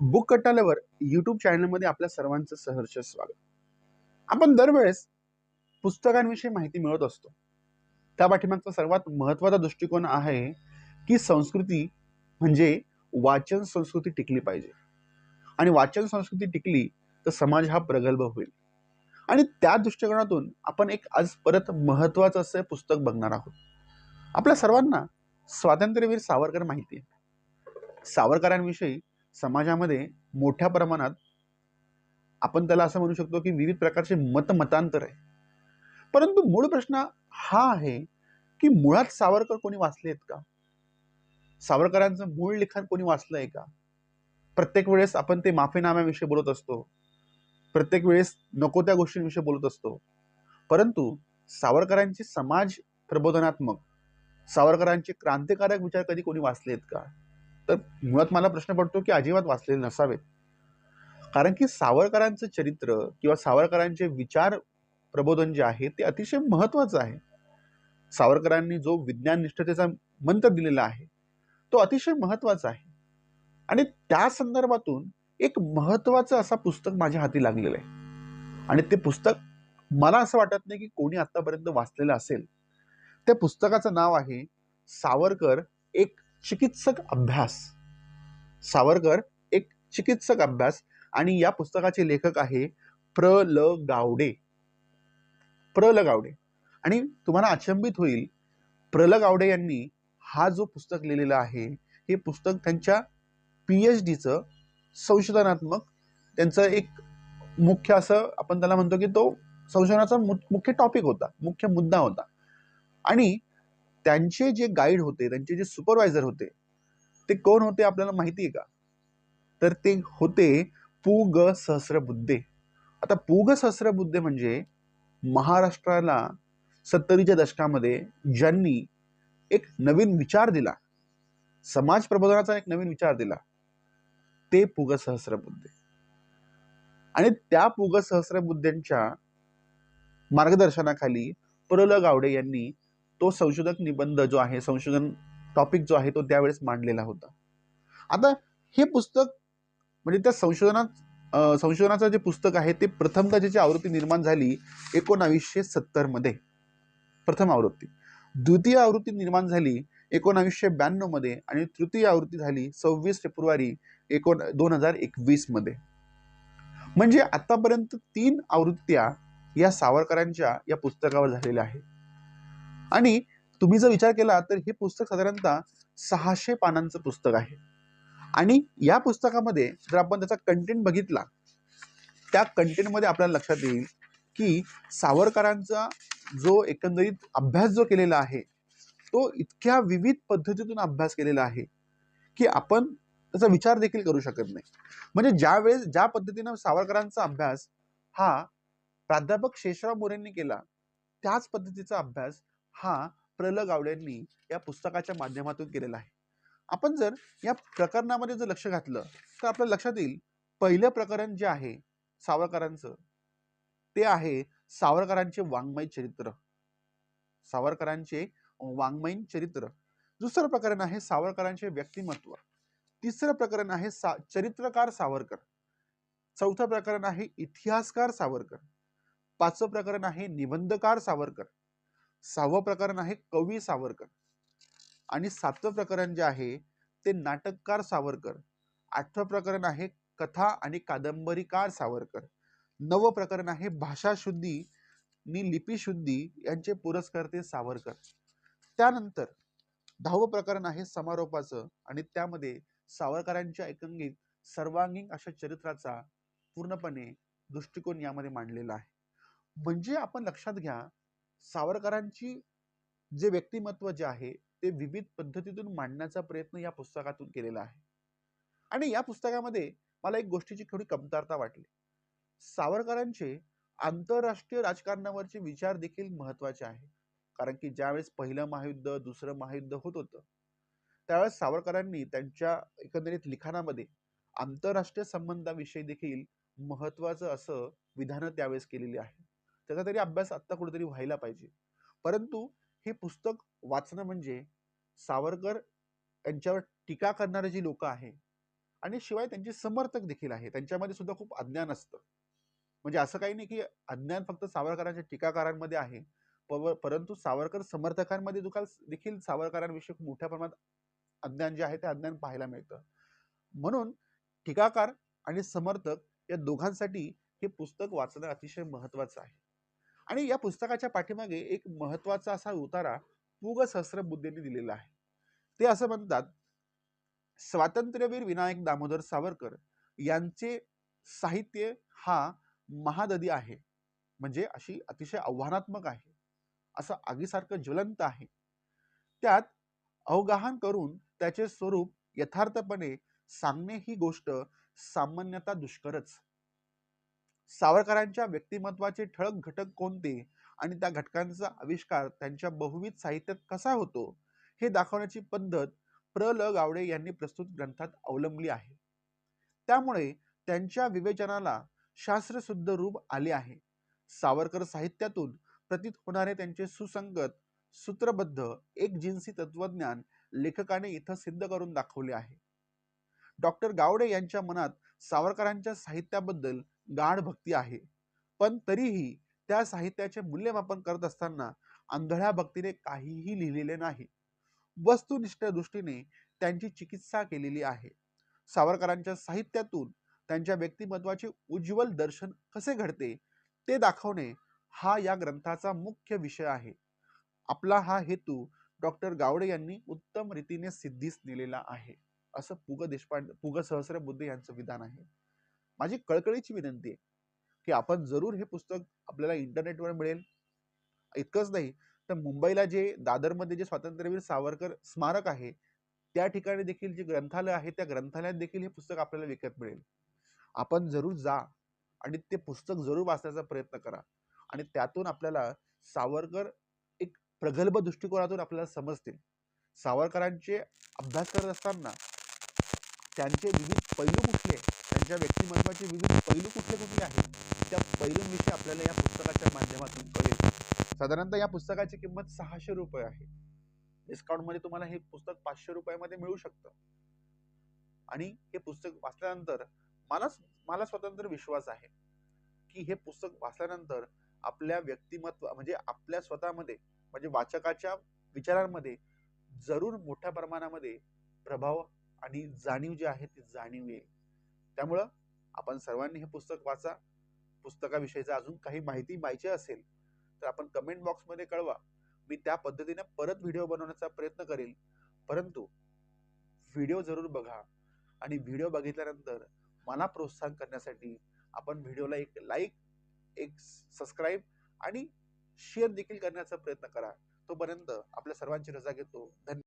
Book कट्टाल्यावर YouTube चॅनलमध्ये आपल्या सर्वांचं सहर्ष स्वागत. आपण दरवेळेस पुस्तकांविषयी माहिती मिळत असतो. त्या पाठीमागचा सर्वात महत्त्वाचा दृष्टिकोन आहे की संस्कृती म्हणजे वाचन संस्कृती टिकली पाहिजे. आणि वाचन संस्कृती टिकली तर समाज हा प्रगल्भ होईल. आणि त्या दृष्टिकोनातून आपण एक आज परत महत्त्वाचं असं पुस्तक बघणार आहोत. आपल्या सर्वांना स्वातंत्र्यवीर सावरकर माहिती आहे. सावरकरांविषयी समाजामध्ये मोठ्या प्रमाणात आपण त्याला असं म्हणू शकतो की विविध प्रकारचे मतमतांतर आहे. परंतु मूळ प्रश्न हा आहे की मुळात सावरकर कोणी वाचले आहेत का? सावरकरांचं मूळ लिखाण कोणी वाचलं आहे का? प्रत्येक वेळेस आपण ते माफीनाम्याविषयी बोलत असतो. प्रत्येक वेळेस नको त्या गोष्टींविषयी बोलत असतो. परंतु सावरकरांचे समाज प्रबोधनात्मक सावरकरांचे क्रांतिकारक विचार कधी कोणी वाचले आहेत का? तर मुळात मला प्रश्न पडतो की अजिबात वाचलेले नसावेत. कारण की सावरकरांचं चरित्र किंवा सावरकरांचे विचार प्रबोधन जे आहे ते अतिशय महत्वाचं आहे. सावरकरांनी जो विज्ञान निष्ठतेचा मंत्र दिलेला आहे तो अतिशय महत्त्वाचा आहे. आणि त्या संदर्भातून एक महत्वाचं असा पुस्तक माझ्या हाती लागलेलं आहे. आणि ते पुस्तक मला असं वाटत नाही की कोणी आतापर्यंत वाचलेलं असेल. त्या पुस्तकाचं नाव आहे सावरकर एक चिकित्सक अभ्यास. सावरकर एक चिकित्सक अभ्यास आणि या पुस्तकाचे लेखक आहे प्र ल गावडे. प्र ल गावडे. आणि तुम्हाला अचंबित होईल प्र ल गावडे यांनी हा जो पुस्तक लिहिलेला आहे हे पुस्तक त्यांच्या पी एच डीचं संशोधनात्मक त्यांचं एक मुख्य असं आपण त्याला म्हणतो की तो संशोधनाचा मुख्य टॉपिक होता मुख्य मुद्दा होता. आणि त्यांचे जे गाईड होते त्यांचे जे सुपरवायझर होते ते कोण होते आपल्याला माहिती आहे का? तर ते होते पु ग सहस्रबुद्धे. आता पु ग सहस्रबुद्धे म्हणजे महाराष्ट्राला सत्तरीच्या दशकामध्ये ज्यांनी एक नवीन विचार दिला समाज प्रबोधनाचा एक नवीन विचार दिला ते पुग सहस्रबुद्धे. आणि त्या पुग सहस्रबुद्धेंच्या मार्गदर्शनाखाली प्रल गावडे यांनी तो संशोधक निबंध जो आहे संशोधन टॉपिक जो आहे तो त्यावेळेस मांडलेला होता. आता हे पुस्तक म्हणजे त्या संशोधनात संशोधनाचं जे पुस्तक आहे ते प्रथमतः ज्याची आवृत्ती निर्माण झाली एकोणावीसशे सत्तरमध्ये प्रथम आवृत्ती. द्वितीय आवृत्ती निर्माण झाली एकोणावीसशे ब्याण्णवमध्ये आणि तृतीय आवृत्ती झाली सव्वीस फेब्रुवारी एकोण दोन हजार एकवीसमध्ये म्हणजे आतापर्यंत तीन आवृत्त्या या सावरकरांच्या या पुस्तकावर झालेल्या आहेत. आणि तुम्ही जर विचार केला तर हे पुस्तक साधारणतः सहाशे पानांचं पुस्तक आहे. आणि या पुस्तकामध्ये जर आपण त्याचा कंटेंट बघितला त्या कंटेंटमध्ये आपल्याला लक्षात येईल की सावरकरांचा जो एकंदरीत अभ्यास जो केलेला आहे तो इतक्या विविध पद्धतीतून अभ्यास केलेला आहे की आपण त्याचा विचार देखील करू शकत नाही. म्हणजे ज्या वेळेस ज्या पद्धतीनं सावरकरांचा अभ्यास हा प्राध्यापक शेषराव मोरेंनी केला त्याच पद्धतीचा अभ्यास हा प्रल गावड्यांनी या पुस्तकाच्या माध्यमातून केलेला आहे. आपण जर या प्रकरणामध्ये जर लक्ष घातलं तर आपल्या लक्षात येईल पहिलं प्रकरण जे आहे सावरकरांचं ते आहे सावरकरांचे वाङ्मय चरित्र. सावरकरांचे वाङ्मयीन चरित्र. दुसरं प्रकरण आहे सावरकरांचे व्यक्तिमत्व. तिसरं प्रकरण आहे सा चरित्रकार सावरकर. चौथं प्रकरण आहे इतिहासकार सावरकर. पाचवं प्रकरण आहे निबंधकार सावरकर. सहावं प्रकरण आहे कवी सावरकर. आणि सातवं प्रकरण जे आहे ते नाटककार सावरकर. आठवं प्रकरण आहे कथा आणि कादंबरीकार सावरकर. नवं प्रकरण आहे भाषाशुद्धी नि लिपीशुद्धी यांचे पुरस्कर्ते सावरकर. त्यानंतर दहावं प्रकरण आहे समारोपाचं आणि त्यामध्ये सावरकरांच्या एकंगीत सर्वांगीण अशा चरित्राचा पूर्णपणे दृष्टिकोन यामध्ये मांडलेला आहे. म्हणजे आपण लक्षात घ्या सावरकरांची जे व्यक्तिमत्व जे आहे ते विविध पद्धतीतून मांडण्याचा प्रयत्न या पुस्तकातून केलेला आहे. आणि या पुस्तकामध्ये मला एक गोष्टीची थोडी कमतरता वाटली. सावरकरांचे आंतरराष्ट्रीय राजकारणावरचे विचार देखील महत्त्वाचे आहे. कारण की ज्यावेळेस पहिलं महायुद्ध दुसरं महायुद्ध होत होतं त्यावेळेस सावरकरांनी त्यांच्या एकंदरीत लिखाणामध्ये आंतरराष्ट्रीय संबंधाविषयी देखील महत्वाचं असं विधानं त्यावेळेस केलेली आहे. त्याचा तरी अभ्यास आत्ता कुठेतरी व्हायला पाहिजे. परंतु हे पुस्तक वाचणं म्हणजे सावरकर यांच्यावर टीका करणारे जी लोक आहे आणि शिवाय त्यांचे समर्थक देखील आहे. त्यांच्यामध्ये सुद्धा खूप अज्ञान असतं. म्हणजे असं काही नाही की अज्ञान फक्त सावरकरांच्या टीकाकारांमध्ये आहे. पव परंतु सावरकर समर्थकांमध्ये दुखाल देखील सावरकरांविषयी खूप मोठ्या प्रमाणात अज्ञान जे आहे ते अज्ञान पाहायला मिळतं. म्हणून टीकाकार आणि समर्थक या दोघांसाठी हे पुस्तक वाचणं अतिशय महत्वाचं आहे. आणि या पुस्तकाच्या पाठीमागे एक महत्त्वाचा असा उतारा पुग सहस्रबुद्धेने दिलेला आहे. ते असं म्हणतात स्वातंत्र्यवीर विनायक दामोदर सावरकर यांचे साहित्य हा महाददी आहे. म्हणजे अशी अतिशय आव्हानात्मक आहे. असं आगीसारखं ज्वलंत आहे. त्यात अवगाहन करून त्याचे स्वरूप यथार्थपणे सांगणे ही गोष्ट सामान्यतः दुष्करच. सावरकरांच्या व्यक्तिमत्वाचे ठळक घटक कोणते? आणि त्या घटकांचा आविष्कार त्यांच्या बहुविध साहित्यात कसा होतो? हे दाखवण्याची पद्धत प्र. ल. गावडे यांनी प्रस्तुत ग्रंथात अवलंबली आहे. त्यामुळे त्यांच्या विवेचनाला शास्त्रशुद्ध रूप आले आहे. सावरकर साहित्यातून प्रतीत होणारे त्यांचे सुसंगत सूत्रबद्ध एक जिन्सी तत्वज्ञान लेखकाने इथं सिद्ध करून दाखवले आहे. डॉक्टर गावडे यांच्या मनात सावरकरांच्या साहित्याबद्दल गाढ भक्ती आहे. पण तरीही त्या साहित्याचे मूल्यमापन करत असताना आंधळ्या भक्तीने काहीही लिहिलेले नाही. वस्तुनिष्ठ दृष्टीने त्यांची चिकित्सा केलेली आहे. सावरकरांच्या साहित्यातून त्यांच्या व्यक्तिमत्वाचे उज्ज्वल दर्शन कसे घडते ते दाखवणे हा या ग्रंथाचा मुख्य विषय आहे. आपला हा हेतू डॉक्टर गावडे यांनी उत्तम रीतीने सिद्धीस नेलेला आहे. असं पुग देशपांडे पुग सहस्र बुद्धे यांचं विधान आहे. माझी कळकळीची विनंती आहे की आपण जरूर हे पुस्तक आपल्याला इंटरनेटवर मिळेल. इतकंच नाही तर मुंबईला जे दादरमध्ये जे स्वातंत्र्यवीर सावरकर स्मारक आहे त्या ठिकाणी देखील जे ग्रंथालय आहे त्या ग्रंथालयात देखील हे पुस्तक आपल्याला विकत मिळेल. आपण जरूर जा आणि ते पुस्तक जरूर वाचण्याचा प्रयत्न करा. आणि त्यातून आपल्याला सावरकर एक प्रगल्भ दृष्टिकोनातून आपल्याला समजतील. सावरकरांचे अभ्यास करत असताना त्यांचे विविध पैलू कुठले? त्यांच्या व्यक्तिमत्वाचे विविध पैलू कुठले कुठले आहेत? त्या पैलूंविषयी आपल्याला या पुस्तकाच्या माध्यमातून कळेल. साधारणतः या पुस्तकाची किंमत सहाशे रुपये आहे. डिस्काउंटमध्ये तुम्हाला हे पुस्तक पाचशे रुपयामध्ये मिळू शकतं. आणि हे पुस्तक वाचल्यानंतर मला मला स्वतंत्र विश्वास आहे की हे पुस्तक वाचल्यानंतर आपल्या व्यक्तिमत्व म्हणजे आपल्या स्वतःमध्ये म्हणजे वाचकाच्या विचारांमध्ये जरूर मोठ्या प्रमाणामध्ये प्रभाव आणि जाणीव जी आहे ती जाणीव येईल. त्यामुळं आपण सर्वांनी हे पुस्तक वाचा. पुस्तकाविषयीचा अजून काही माहिती पाहिजे असेल तर आपण कमेंट बॉक्समध्ये कळवा. मी त्या पद्धतीने परत व्हिडिओ बनवण्याचा प्रयत्न करेल परंतु व्हिडिओ जरूर बघा. आणि व्हिडिओ बघितल्यानंतर मला प्रोत्साहन करण्यासाठी आपण व्हिडिओला एक लाईक एक सबस्क्राईब आणि शेअर देखील करण्याचा प्रयत्न करा. तोपर्यंत आपल्या सर्वांची रजा घेतो. धन्यवाद.